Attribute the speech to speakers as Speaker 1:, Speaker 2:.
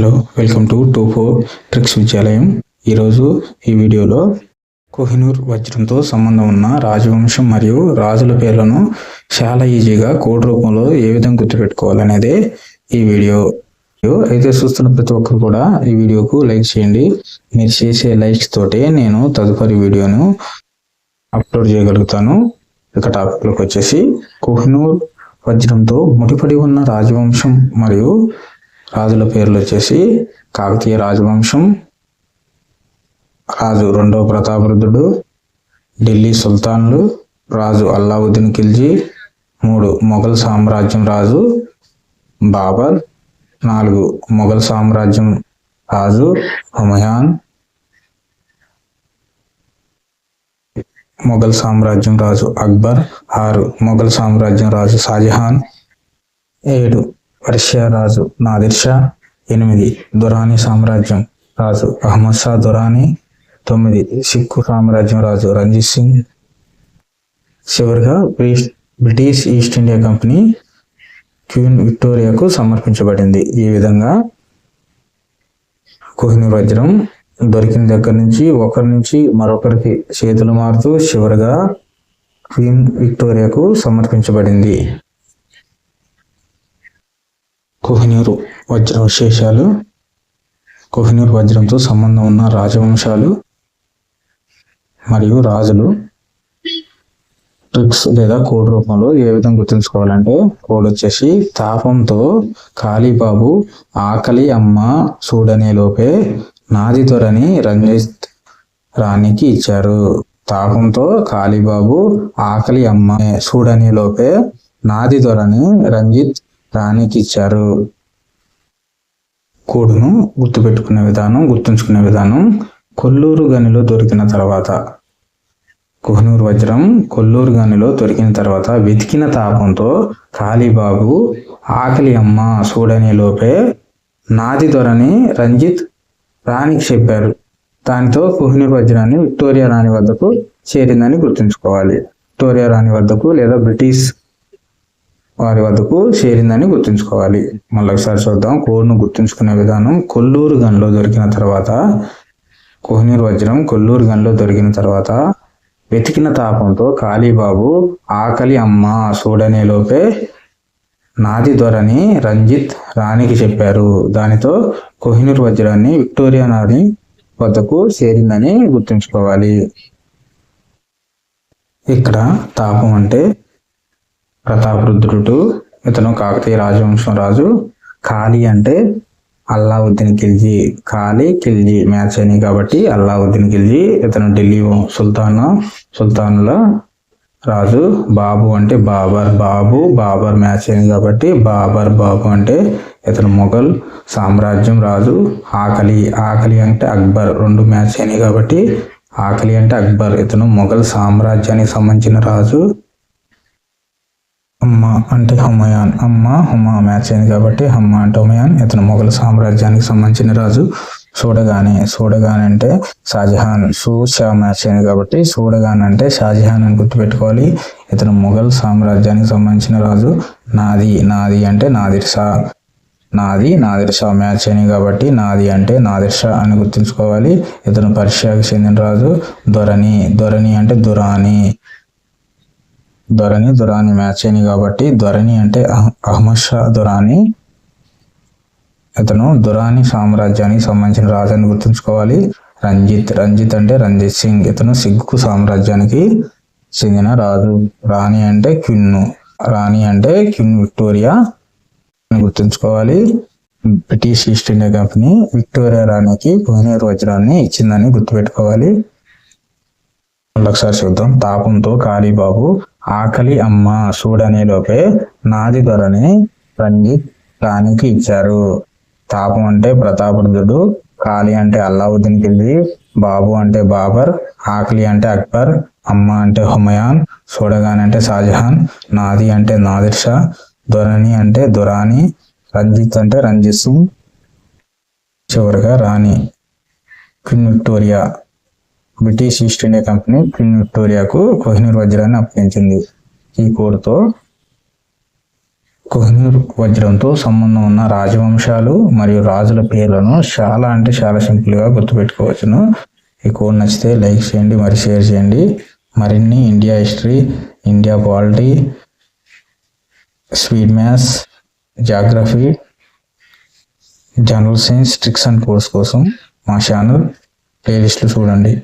Speaker 1: Hello welcome to two four tricks విద్యాలయం. ఈరోజు ఈ వీడియోలో కోహినూర్ వజ్రంతో సంబంధం ఉన్న రాజవంశం మరియు రాజుల పేర్లను చాలా ఈజీగా కోడ్ రూపంలో ఏ విధంగా గుర్తుపెట్టుకోవాలనేదే ఈ వీడియో. వీడియో అయితే చూస్తున్న ప్రతి ఒక్కరు కూడా ఈ వీడియోకు లైక్ చేయండి. మీరు చేసే లైక్స్ తోటే నేను తదుపరి వీడియోను అప్లోడ్ చేయగలుగుతాను. ఇక టాపిక్లోకి వచ్చేసి కోహినూర్ వజ్రంతో ముడిపడి ఉన్న రాజవంశం మరియు రాజుల పేర్లు వచ్చేసి కాకతీయ రాజవంశం రాజు రెండవ ప్రతాపరుద్రుడు ఢిల్లీ సుల్తాన్లు రాజు అల్లావుద్దీన్ ఖిల్జీ మూడు మొఘల్ సామ్రాజ్యం రాజు బాబర్ నాలుగు మొఘల్ సామ్రాజ్యం రాజు హుమయాన్ మొఘల్ సామ్రాజ్యం రాజు అక్బర్ ఆరు మొఘల్ సామ్రాజ్యం రాజు షాజహాన్ ఏడు పర్షియా రాజు నాదిర్షా ఎనిమిది. దురాని సామ్రాజ్యం రాజు అహ్మద్ షా దురాని తొమ్మిది. సిక్కు సామ్రాజ్యం రాజు రంజిత్ సింగ్. చివరిగా British- East India company queen విక్టోరియాకు సమర్పించబడింది. ఈ విధంగా కోహినూర్ వజ్రం దొరికిన దగ్గర నుంచి ఒకరి నుంచి మరొకరికి చేతులు మారుతూ చివరిగా క్వీన్ విక్టోరియాకు సమర్పించబడింది. కోహినూరు వజ్ర విశేషాలు. కోహినూర్ వజ్రంతో సంబంధం ఉన్న రాజవంశాలు మరియు రాజులు. ట్రిక్స్ లేదా కోడ్ రూపంలో ఏ విధంగా గుర్తుంచుకోవాలంటే కోడ్ వచ్చేసి తాపంతో కాళీబాబు ఆకలి అమ్మ చూడనే లోపే నాది త్వరని రంజిత్ రాణికి ఇచ్చారు. తాపంతో కాళీబాబు ఆకలి అమ్మ చూడని లోపే నాది త్వరని రంజిత్ రాణికి ఇచ్చారు కోడును గుర్తుపెట్టుకునే విధానం గుర్తుంచుకునే విధానం కొల్లూరు గనిలో దొరికిన తర్వాత. కోహినూరు వజ్రం కొల్లూరు గనిలో దొరికిన తర్వాత వెతికిన తాపంతో కాళీబాబు ఆకలి అమ్మ చూడని లోపే నాది దొరని రంజిత్ రాణికి చెప్పారు. దానితో కోహినూరు వజ్రాన్ని విక్టోరియా రాణి వద్దకు చేరిందని గుర్తుంచుకోవాలి. విక్టోరియా రాణి వద్దకు లేదా బ్రిటిష్ వారి వద్దకు చేరిందని గుర్తుంచుకోవాలి. మళ్ళీ ఒకసారి చూద్దాం. కోడ్ను గుర్తుంచుకునే విధానం. కొల్లూరు గన్లో దొరికిన తర్వాత కోహినూరు వజ్రం కొల్లూరు గన్లో దొరికిన తర్వాత వెతికిన తాపంతో కాళీబాబు ఆకలి అమ్మ చూడనే లోపే నాది దొరని రంజిత్ రాణికి చెప్పారు. దానితో కోహినూర్ వజ్రాన్ని విక్టోరియా నాది వద్దకు చేరిందని గుర్తుంచుకోవాలి. ఇక్కడ తాపం అంటే ప్రతాపరుద్రుడు ఇతను కాకతీయ రాజవంశం రాజు. ఖాళీ అంటే అల్లావుద్దీన్ ఖిల్జీ. ఖాళీ ఖిల్జీ మ్యాచ్ అయినాయి కాబట్టి అల్లావుద్దీన్ ఖిల్జీ ఇతను ఢిల్లీ సుల్తాన్ సుల్తానుల రాజు. బాబు అంటే బాబర్ బాబు బాబర్ మ్యాచ్ అయింది కాబట్టి బాబర్ బాబు అంటే ఇతను మొఘల్ సామ్రాజ్యం రాజు. ఆకలి ఆకలి అంటే అక్బర్ రెండు మ్యాచ్ అయినాయి కాబట్టి ఆకలి అంటే అక్బర్ ఇతను మొఘల్ సామ్రాజ్యానికి సంబంధించిన రాజు. అమ్మ అంటే హుమయాన్. అమ్మ హుమా మ్యాచ్ అయింది కాబట్టి హమ్మ అంటే హుమయాన్. ఇతను మొఘల్ సామ్రాజ్యానికి సంబంధించిన రాజు. చూడగానే సూడగాన్ అంటే షాజహాన్. షూ షా మ్యాచ్ అయింది కాబట్టి సూడగాన్ అంటే షాజహాన్ అని గుర్తుపెట్టుకోవాలి. ఇతను మొఘల్ సామ్రాజ్యానికి సంబంధించిన రాజు. నాది నాది అంటే నాదిర్ షా. నాది నాదిర్ షా మ్యాచ్ అయింది కాబట్టి నాది అంటే నాదిర్ షా అని గుర్తుంచుకోవాలి. ఇతను పర్షియాకి చెందిన రాజు. దొరని దొరని అంటే దురాని దొరని దురాని మ్యాచ్ అయినాయి కాబట్టి దొరని అంటే అహ్- అహ్మద్ షా దురాని ఇతను దురాని సామ్రాజ్యానికి సంబంధించిన రాజు అని గుర్తుంచుకోవాలి. రంజిత్ రంజిత్ అంటే రంజిత్ సింగ్. ఇతను సిగ్గు సామ్రాజ్యానికి చెందిన రాజు. రాణి అంటే క్విన్ను. రాణి అంటే క్విన్ విక్టోరియా గుర్తుంచుకోవాలి. British East India company Victoria రాణికి కోహినూర్ వజ్రాన్ని ఇచ్చిందని గుర్తుపెట్టుకోవాలి. ఒకసారి చూద్దాం. తాపంతో కాళీబాబు ఆకలి అమ్మ చూడనే లోపే నాది ధరని రంజిత్ రాణికి ఇచ్చారు. తాపం అంటే ప్రతాపరుద్రుడు కాళీ అంటే అల్లావుద్దీన్ కిల్జీ బాబు అంటే బాబర్ ఆకలి అంటే అక్బర్ అమ్మ అంటే హుమయాన్ చూడగానే అంటే షాజహాన్ నాది అంటే నాదిర్ షా దొరని అంటే దురాని రంజిత్ అంటే రంజిత్ సింగ్ చివరిగా రాణి. Queen Victoria. British East India company queen విక్టోరియాకు Kohinoor వజ్రాన్ని అప్పగించింది. ఈ కోడ్తో కోహినూర్ వజ్రంతో సంబంధం ఉన్న రాజవంశాలు మరియు రాజుల పేర్లను చాలా అంటే చాలా సింపుల్గా గుర్తుపెట్టుకోవచ్చును. ఈ కోడ్ నచ్చితే లైక్ చేయండి మరి షేర్ చేయండి. మరిన్ని India history India polity speed maths geography general science tricks and course కోసం మా ఛానల్ ప్లేలిస్ట్లు చూడండి.